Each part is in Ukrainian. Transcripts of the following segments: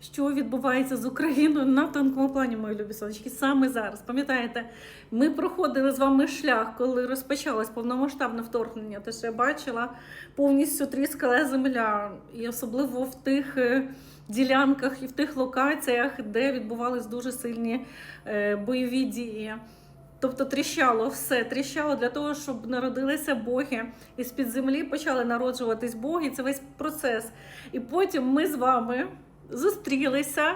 що відбувається з Україною на тонкому плані, мої любі сонечки, саме зараз. Пам'ятаєте, ми проходили з вами шлях, коли розпочалось повномасштабне вторгнення. Те, що я бачила, повністю тріскала земля, і особливо в тих е, ділянках і в тих локаціях, де відбувались дуже сильні е, бойові дії. Тобто тріщало все, тріщало для того, щоб народилися боги, і з-під землі почали народжуватись боги. Це весь процес. І потім ми з вами зустрілися,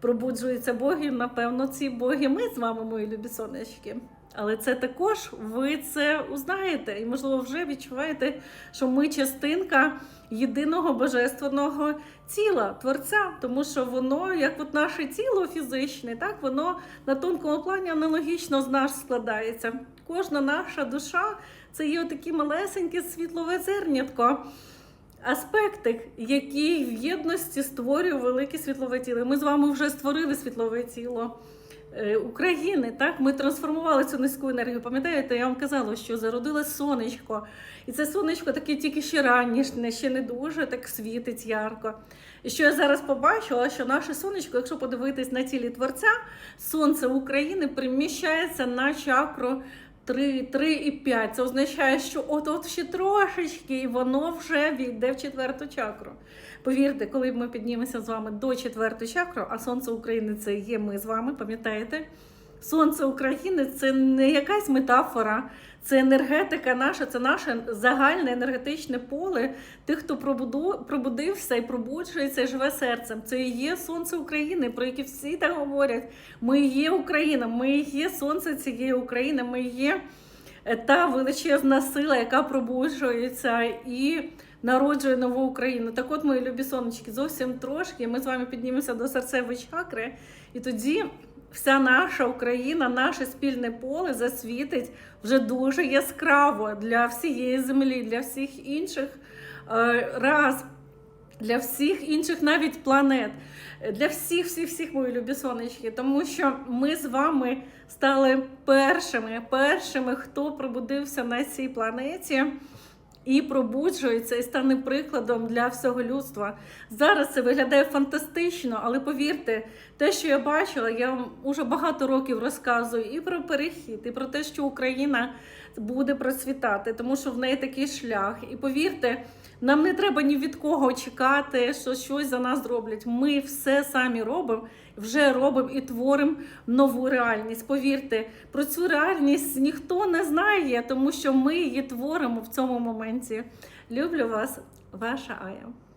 пробуджуються боги. Напевно, ці боги. Ми з вами, мої любі сонечки. Але це також ви це узнаєте і, можливо, вже відчуваєте, що ми частинка єдиного божественного тіла творця, тому що воно, як от наше тіло фізичне, так воно на тонкому плані аналогічно з нас складається. Кожна наша душа це є такі малесеньке світлове зернятко. Аспектик, який в єдності створює велике світлове тіло. Ми з вами вже створили світлове тіло е, України. Так, ми трансформували цю низьку енергію. Пам'ятаєте, я вам казала, що зародилось сонечко, і це сонечко таке тільки ще ранішне, ще не дуже так світить ярко. І що я зараз побачила, що наше сонечко, якщо подивитись на тілі творця, сонце України приміщається на чакру 3, 3 і 5. Це означає, що от-от ще трошечки, і воно вже війде в четверту чакру. Повірте, коли ми піднімемося з вами до четвертої чакри, а сонце України це є ми з вами, пам'ятаєте? Сонце України це не якась метафора, це енергетика наша, це наше загальне енергетичне поле тих, хто пробудився і пробуджується і живе серцем. Це і є сонце України, про яке всі так говорять. Ми є Україна, ми є сонце цієї України, ми є е, та величезна сила, яка пробуджується і народжує нову Україну. Так от, мої любі сонечки, зовсім трошки. Ми з вами піднімемося до серцевої чакри, і тоді вся наша Україна, наше спільне поле засвітить вже дуже яскраво для всієї землі, для всіх інших е, раз. Для всіх інших навіть планет, для всіх, всіх, всіх мої любі сонечки, тому що ми з вами стали першими, першими, хто пробудився на цій планеті і пробуджується, і стане прикладом для всього людства. Зараз це виглядає фантастично, але повірте, те, що я бачила, я вам уже багато років розказую і про перехід, і про те, що Україна буде процвітати, тому що в неї такий шлях. І повірте, нам не треба ні від кого чекати, що щось за нас зроблять. Ми все самі робимо, вже робимо і творимо нову реальність. Повірте, про цю реальність ніхто не знає, тому що ми її творимо в цьому моменті. Люблю вас, ваша Ая.